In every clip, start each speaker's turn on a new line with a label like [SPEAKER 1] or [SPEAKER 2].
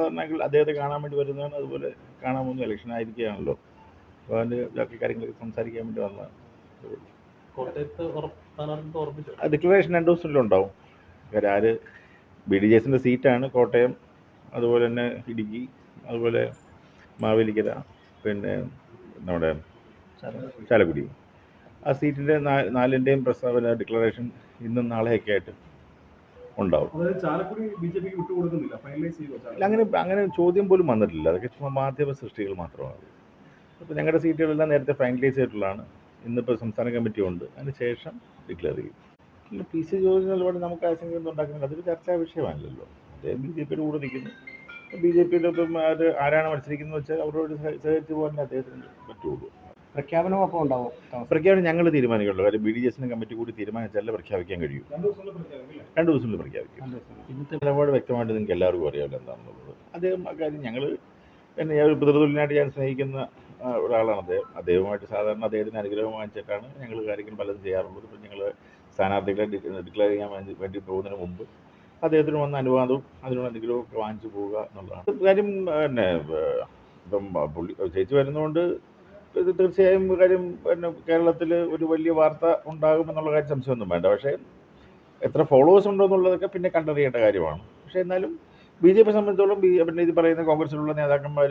[SPEAKER 1] സാധാരണ അദ്ദേഹത്തെ കാണാൻ വേണ്ടി വരുന്നതാണ്. അതുപോലെ കാണാൻ പോകുന്ന ഇലക്ഷൻ ആയിരിക്കുകയാണല്ലോ. അപ്പോൾ അതിന്റെ ബാക്കി കാര്യങ്ങളൊക്കെ സംസാരിക്കാൻ വേണ്ടി വന്നതാണ്. ഡിക്ലറേഷൻ രണ്ട് ദിവസത്തിലുണ്ടാവും. കാര്യം ആര്? ബി ഡി ജെസിന്റെ സീറ്റാണ് കോട്ടയം. അതുപോലെ തന്നെ ഇടുക്കി. അതുപോലെ മാവേലിക്കര. പിന്നെ നമ്മുടെ ചാലക്കുടി. ആ സീറ്റിന്റെ നാലിന്റെയും പ്രസ്താവന ഡിക്ലറേഷൻ ഇന്നും നാളെയൊക്കെ ആയിട്ട് ഉണ്ടാവും. അങ്ങനെ അങ്ങനെ ചോദ്യം പോലും വന്നിട്ടില്ല. അതൊക്കെ ചുമ്മാ മാധ്യമ സൃഷ്ടികൾ മാത്രമാണ്. അപ്പോൾ ഞങ്ങളുടെ സീറ്റുകളെല്ലാം നേരത്തെ ഫൈനലൈസ് ചെയ്തിട്ടുള്ളതാണ്. ഇന്നിപ്പോൾ സംസ്ഥാന കമ്മിറ്റി ഉണ്ട്. അതിന് ശേഷം ഡിക്ലെയർ ചെയ്യും. പിന്നെ പി സി നിലപാട് നമുക്ക് ആശങ്കയൊന്നും ഉണ്ടാക്കുന്നില്ല. അതൊരു ചർച്ചാ വിഷയമല്ലല്ലോ. അദ്ദേഹം ബി ജെ പിയുടെ കൂടെ നിൽക്കുന്നു. ബി ജെ പിയുടെ ഇപ്പം ആര് ആരാണ് മത്സരിക്കുന്നത് വെച്ചാൽ അവരോട് സഹ- സഹകരിച്ച് പോകാൻ അദ്ദേഹത്തിന് പറ്റുള്ളൂ.
[SPEAKER 2] പ്രഖ്യാപനം അപ്പോൾ ഉണ്ടാവും.
[SPEAKER 1] പ്രഖ്യാപനം ഞങ്ങൾ തീരുമാനിക്കുള്ളൂ. കാര്യം ബി ഡി എസിന് കമ്മിറ്റി കൂടി തീരുമാനിച്ചാലേ പ്രഖ്യാപിക്കാൻ കഴിയൂ.
[SPEAKER 3] രണ്ടു ദിവസം
[SPEAKER 1] ദിവസത്തിൽ പ്രഖ്യാപിക്കും. ഇന്നത്തെ നിലപാട് വ്യക്തമായിട്ട് നിങ്ങൾക്ക് എല്ലാവർക്കും അറിയാമല്ലോ എന്താണെന്നുള്ളത്. അദ്ദേഹം ആ കാര്യം ഞങ്ങൾ എന്നെ ഞാൻ ഒരു പിതൃതുല്യനായിട്ട് ഞാൻ സ്നേഹിക്കുന്ന ഒരാളാണ് അദ്ദേഹം. അദ്ദേഹവുമായിട്ട് സാധാരണ അദ്ദേഹത്തിന് അനുഗ്രഹം വാങ്ങിച്ചിട്ടാണ് ഞങ്ങൾ കാര്യങ്ങൾ പലതും ചെയ്യാറുള്ളത്. ഇപ്പം ഞങ്ങൾ സ്ഥാനാർത്ഥികളെ ഡിക്ലെയർ ചെയ്യാൻ വേണ്ടി വേണ്ടി പോകുന്നതിന് മുമ്പ് അദ്ദേഹത്തിന് വന്ന അനുവാദവും അതിനുള്ള അനുഗ്രഹവും ഒക്കെ വാങ്ങിച്ചു പോവുക എന്നുള്ളതാണ്. കാര്യം പിന്നെ ഇപ്പം പുള്ളി ചേച്ചി വരുന്നതുകൊണ്ട് തീർച്ചയായും കാര്യം പിന്നെ കേരളത്തിൽ ഒരു വലിയ വാർത്ത ഉണ്ടാകുമെന്നുള്ള കാര്യം സംശയമൊന്നും വേണ്ട. പക്ഷേ എത്ര ഫോളോവേഴ്സ് ഉണ്ടോ എന്നുള്ളതൊക്കെ പിന്നെ കണ്ടറിയേണ്ട കാര്യമാണ്. പക്ഷേ എന്നാലും ബി ജെ പി സംബന്ധിച്ചോളം ബി പിന്നെ ഇത് പറയുന്ന കോൺഗ്രസിലുള്ള നേതാക്കന്മാർ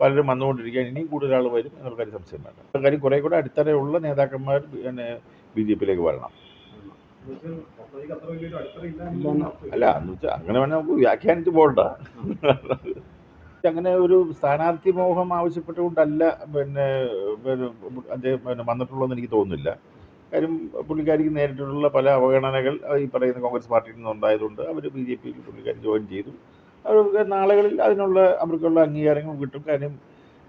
[SPEAKER 1] പലരും വന്നുകൊണ്ടിരിക്കുകയാണ്. ഇനിയും കൂടുതൽ ആൾ വരും എന്നുള്ള കാര്യം സംശയം വേണ്ട. കാര്യം കുറേ കൂടെ അടിത്തറയുള്ള നേതാക്കന്മാർ പിന്നെ ബി ജെ പിയിലേക്ക് വരണം. അല്ല എന്ന് വെച്ചാൽ അങ്ങനെ വേണമെങ്കിൽ നമുക്ക് വ്യാഖ്യാനിച്ച് പോകണ്ട. അങ്ങനെ ഒരു സ്ഥാനാർത്ഥി മോഹം ആവശ്യപ്പെട്ടുകൊണ്ടല്ല പിന്നെ അദ്ദേഹം പിന്നെ വന്നിട്ടുള്ളതെന്ന് എനിക്ക് തോന്നുന്നില്ല. കാര്യം പുള്ളിക്കാരിക്ക് നേരിട്ടുള്ള പല അവഗണനകൾ ഈ പറയുന്ന കോൺഗ്രസ് പാർട്ടിയിൽ നിന്നുണ്ടായതുകൊണ്ട് അവർ ബി ജെ പിയിൽ പുള്ളിക്കാരി ജോയിൻ ചെയ്തു. അവർക്ക് നാളുകളിൽ അതിനുള്ള അവർക്കുള്ള അംഗീകാരങ്ങൾ കിട്ടും. കാര്യം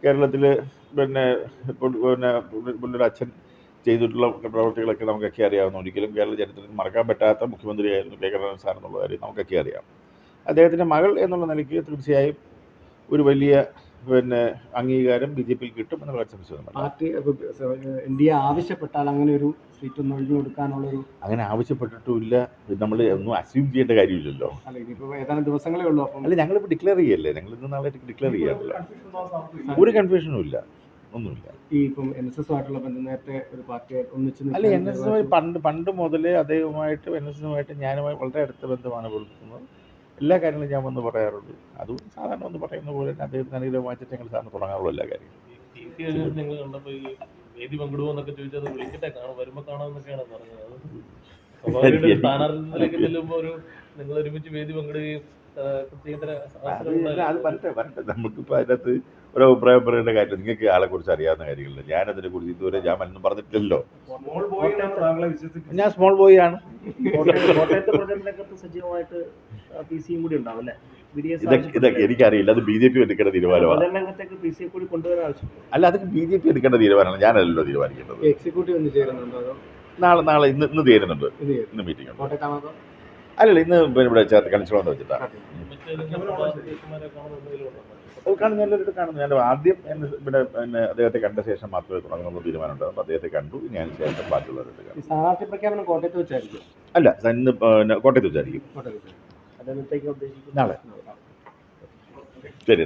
[SPEAKER 1] കേരളത്തിൽ പിന്നെ പിന്നെ പുള്ളിയുടെ അച്ഛൻ ചെയ്തിട്ടുള്ള പ്രവർത്തികളൊക്കെ നമുക്കൊക്കെ അറിയാവുന്ന ഒരിക്കലും കേരള ചരിത്രത്തിൽ മറക്കാൻ പറ്റാത്ത മുഖ്യമന്ത്രിയായിരുന്നു കെ കരുണൻ സാർ എന്നുള്ള കാര്യം നമുക്കൊക്കെ അറിയാം. അദ്ദേഹത്തിന്റെ മകൾ എന്നുള്ള നിലയ്ക്ക് തീർച്ചയായും ഒരു വലിയ പിന്നെ അംഗീകാരം ബി ജെ പിയിൽ കിട്ടും എന്നുള്ള വേണ്ട.
[SPEAKER 2] പാർട്ടി എൻ ഡി എ ആവശ്യപ്പെട്ടാൽ അങ്ങനെ ഒരു സീറ്റ് ഒന്ന് ഒഴിഞ്ഞു കൊടുക്കാനുള്ളൊരു
[SPEAKER 1] അങ്ങനെ ആവശ്യപ്പെട്ടിട്ടുമില്ല. നമ്മൾ ഒന്നും അസ്യൂം ചെയ്യേണ്ട കാര്യമില്ലല്ലോ.
[SPEAKER 2] അല്ല ഇനിയിപ്പോൾ ഏതാനും ദിവസങ്ങളേ ഉള്ളൂ അപ്പം
[SPEAKER 1] അല്ല ഞങ്ങളിപ്പോൾ ഡിക്ലെയർ ചെയ്യല്ലേ? ഞങ്ങൾ ഇന്ന് നാളെ ഡിക്ലെയർ ചെയ്യാറില്ല. ഒരു കൺഫ്യൂഷനും ഇല്ല. ഒന്നുമില്ല.
[SPEAKER 2] ഈ ഇപ്പം എൻ എസ് എസുമായിട്ടുള്ള ബന്ധം നേരത്തെ ഒരു പാർട്ടി ഒന്നിച്ച്
[SPEAKER 1] അല്ല എൻ എസ് എസ് പണ്ട് പണ്ട് മുതലേ അദ്ദേഹവുമായിട്ട് എൻ എസ് എസുമായിട്ട് ഞാനുമായി വളരെ അടുത്ത ബന്ധമാണ് പുലർത്തുന്നത്. എല്ലാ കാര്യങ്ങളും ഞാൻ വന്ന് പറയാറുണ്ട് അതും സാധാരണ ഒന്ന് പറയുന്ന പോലെ തന്നെ അദ്ദേഹത്തിന് അനുഗ്രഹം വായിച്ചിട്ട് ഞങ്ങൾ സാറിന് തുടങ്ങാറുള്ള എല്ലാ കാര്യങ്ങളും.
[SPEAKER 4] നിങ്ങൾ കണ്ടപ്പോൾ ഈ വേദി പങ്കിടുമോന്നൊക്കെ ചോദിച്ചത് വിളിക്കട്ടെ കാണും വരുമ്പോൾ കാണാമെന്നൊക്കെയാണ് പറഞ്ഞത്. അത് സ്വാഭാവികമായിട്ടും ഒരു ചെല്ലുമ്പോൾ ഒരു നിങ്ങൾ ഒരുമിച്ച് വേദി പങ്കിടുകയും
[SPEAKER 1] അത്. വരട്ടെ വരട്ടെ. നമുക്കിപ്പോൾ അതിനകത്ത് ഒരു അഭിപ്രായം പറയേണ്ട കാര്യം നിങ്ങൾക്ക് ആളെ കുറിച്ച് അറിയാവുന്ന കാര്യങ്ങളില്ല ഞാനതിനെ കുറിച്ച് ഇതുവരെ ഞാൻ മറ്റൊന്നും പറഞ്ഞിട്ടില്ലല്ലോ. ഞാൻ സ്മോൾ ബോയ് ആണ്. ഇതൊക്കെ എനിക്കറിയില്ല. അത് ബി ജെ പി എടുക്കേണ്ട തീരുമാനമാണ് അല്ല അതൊക്കെ ബി ജെ പി എടുക്കേണ്ട തീരുമാനമാണ്. ഞാനല്ലല്ലോ തീരുമാനിക്കേണ്ടത്. നാളെ നാളെ ഇന്ന് ഇന്ന് തീരുന്നുണ്ട് ഇന്ന് മീറ്റിംഗ് ഉണ്ട്. അല്ലല്ല ഇന്ന് പിന്നെ ഇവിടെ ചേർത്ത് കണിച്ചോളന്ന് വെച്ചിട്ടാണ്
[SPEAKER 4] കാണുന്ന
[SPEAKER 1] എല്ലാവരും കാണുന്നു. ഞാൻ ആദ്യം എന്നെ ഇവിടെ പിന്നെ അദ്ദേഹത്തെ കണ്ട ശേഷം മാത്രമേ തുടങ്ങുന്നുള്ളൂ തീരുമാനമുണ്ട്. അപ്പോൾ അദ്ദേഹത്തെ കണ്ടു. ഇനി അതിന് ശേഷം ബാക്കിയുള്ളവരുടെ കാണും.
[SPEAKER 2] സ്ഥാനാർത്ഥി പ്രഖ്യാപനം കോട്ടയത്ത് വെച്ചായിരിക്കും.
[SPEAKER 1] അല്ല ഇന്ന് പിന്നെ കോട്ടയത്ത് വെച്ചായിരിക്കും. നാളെ. ശരി.